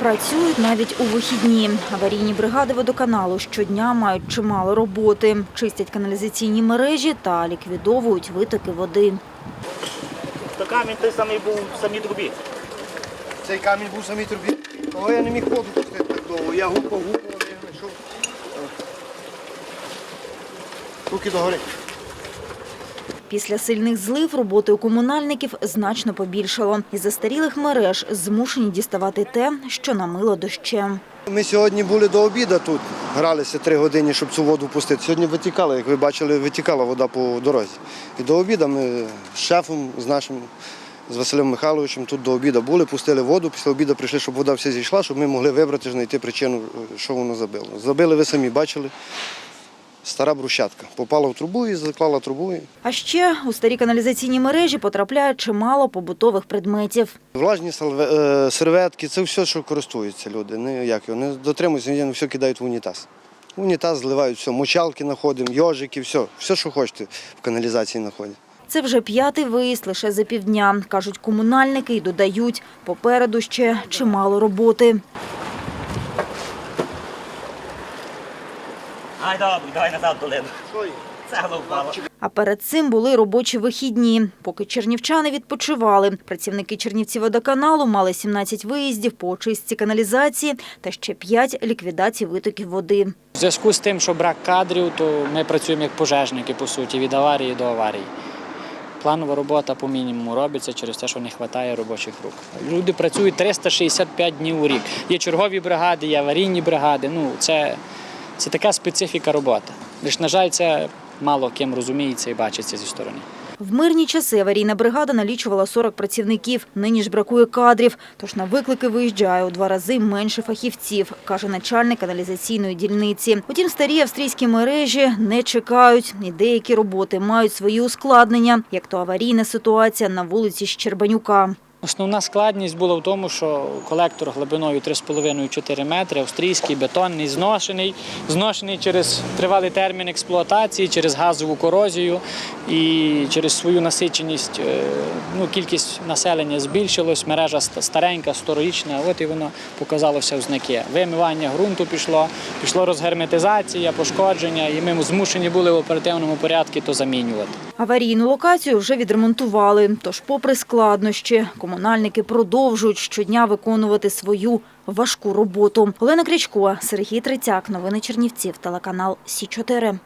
Працюють навіть у вихідні. Аварійні бригади водоканалу щодня мають чимало роботи. Чистять каналізаційні мережі та ліквідовують витоки води. То камінь той самий був в самій трубі. Цей камінь був в самій трубі. Того я не міг воду пустити так довго. Я гупав, гупав, але я знайшов. Руки догори. Після сильних злив роботи у комунальників значно побільшало. Із застарілих мереж змушені діставати те, що намило дощем. Ми сьогодні були до обіду тут, гралися три години, щоб цю воду пустити. Сьогодні витікала, як ви бачили, витікала вода по дорозі. І до обіду ми з шефом, з нашим, з Василем Михайловичем тут до обіду були, пустили воду. Після обіду прийшли, щоб вода вся зійшла, щоб ми могли вибрати, знайти причину, що воно забило. Забили, ви самі бачили. Стара брусчатка. Попала в трубу і заклала трубу. А ще у старі каналізаційні мережі потрапляє чимало побутових предметів. Влажні е, серветки це все, що користуються люди. Не, як його, не дотримуються, вони все кидають в унітаз. В унітаз зливають все, мочалки знаходимо, йожики, все, все, що хочете в каналізації знаходять. Це вже п'ятий виїзд лише за півдня, кажуть комунальники і додають, попереду ще чимало роботи. Ай, добре, давай назад долину. Цегла впала. А перед цим були робочі вихідні. Поки чернівчани відпочивали, працівники Чернівці-водоканалу мали 17 виїздів по очистці каналізації та ще 5 ліквідацій витоків води. В зв'язку з тим, що брак кадрів, то ми працюємо як пожежники, по суті, від аварії до аварії. Планова робота по мінімуму робиться через те, що не вистачає робочих рук. Люди працюють 365 днів у рік. Є чергові бригади, є аварійні бригади. Ну, це, це така специфіка роботи. Лише, на жаль, це мало ким розуміється і бачиться зі сторони. В мирні часи аварійна бригада налічувала 40 працівників. Нині ж бракує кадрів, тож на виклики виїжджає у два рази менше фахівців, каже начальник каналізаційної дільниці. Утім, старі австрійські мережі не чекають, і деякі роботи мають свої ускладнення, як то аварійна ситуація на вулиці Щербанюка. Основна складність була в тому, що колектор глибиною 3,5-4 метри, австрійський, бетонний, зношений, зношений через тривалий термін експлуатації, через газову корозію і через свою насиченість. е, Ну, кількість населення збільшилась, мережа старенька, сторічна. От і воно показалося в знаки. Вимивання ґрунту пішло, пішло розгерметизація, пошкодження, і ми змушені були в оперативному порядку то замінювати. Аварійну локацію вже відремонтували. Тож, попри складнощі, комунальники продовжують щодня виконувати свою важку роботу. Олена Крячко, Сергій Трицяк. Новини Чернівців. Телеканал Сі 4